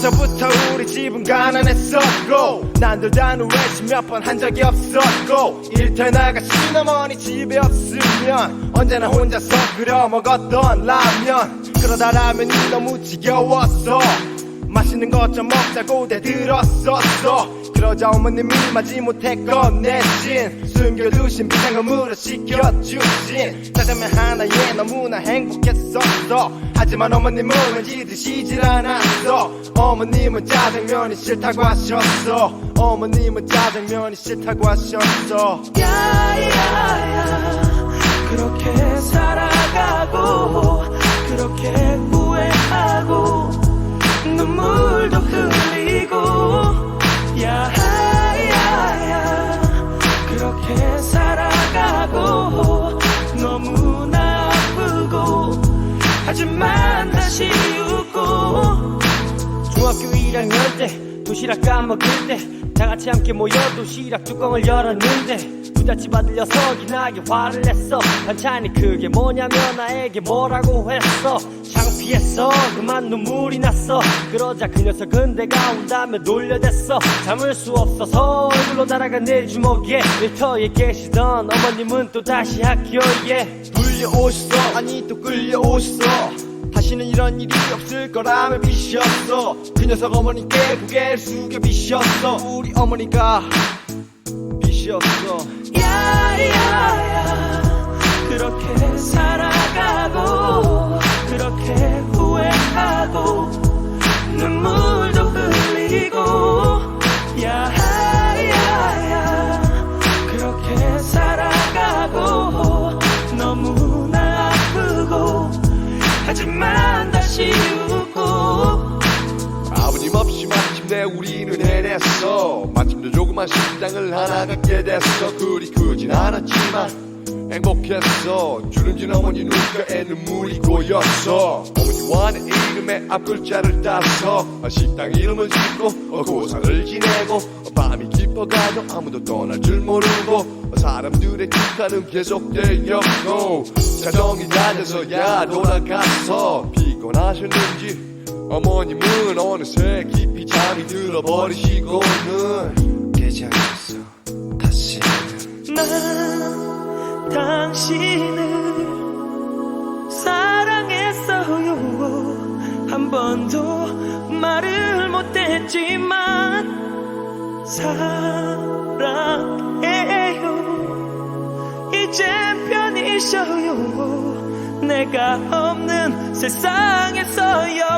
어려서부터 우리 집은 가난했었고 난들단 우회시 몇번 한 적이 없었고 일터에 나가 시어머니 집에 없으면 언제나 혼자서 끓여 먹었던 라면. 그러다 라면이 너무 지겨웠어. 맛있는 것 좀 먹자고 대들었었어. 그러자 어머님이 마지못해 꺼내신 숨겨두신 비상금으로 시켜주신 짜장면 하나에 너무나 행복했었어. 하지만 어머님은 왠지 드시질 않았어. 어머님은 짜장면이 싫다고 하셨어. 어머님은 짜장면이 싫다고 하셨어. 야야야 그렇게 살아가고 그렇게 그렇게 살아가고 너무나 아프고 하지만 다시 웃고 중학교 1학년 때 도시락 까먹을 때 다 같이 함께 모여 도시락 뚜껑을 열었는데 부잣집 아들 녀석이 나게 화를 냈어. 반찬이 그게 뭐냐며 나에게 뭐라고 했어. 창피했어. 그만 눈물이 났어. 그러자 그 녀석은 내가 온다며 놀려댔어. 참을 수 없어서 얼굴로 날아간 내 주먹에 일터에 계시던 어머님은 또 다시 학교에 불려오셨어. 아니 또 끌려오셨어. 다시는 이런 일이 없을 거라며 비셨어. 그 녀석 어머니께 고개를 숙여 비셨어. 우리 어머니가 비셨어. 야야야. 그렇게 살아가고 그렇게 후회하고 눈물도 흘리고 야야야. 그렇게 살아가고 너무나 아프고 하지만 다시 웃고. 아버님 없이 마침내 우리는 해 냈어 마침내 조그만 식당을 하나 갖게 됐어. 그리 크진 않았지만 행복했어. 주름진 어머니 눈가에 눈물이 고였어. 어머니와 내 이름의 앞글자를 따서 식당 이름을 짓고 어, 고상을 지내고 어, 밤이 깊어가도 아무도 떠날 줄 모르고 어, 사람들의 축하는 계속되었고 자정이 낮아서야 돌아가서 피곤하셨는지 어머님은 어느새 깊이 잠이 들어버리시고는 대장에서 다시는 난 당신을 사랑했어요. 한 번도 말을 못했지만 사랑해요. 이제 편히 쉬어요. 내가 없는 세상에서 영원토록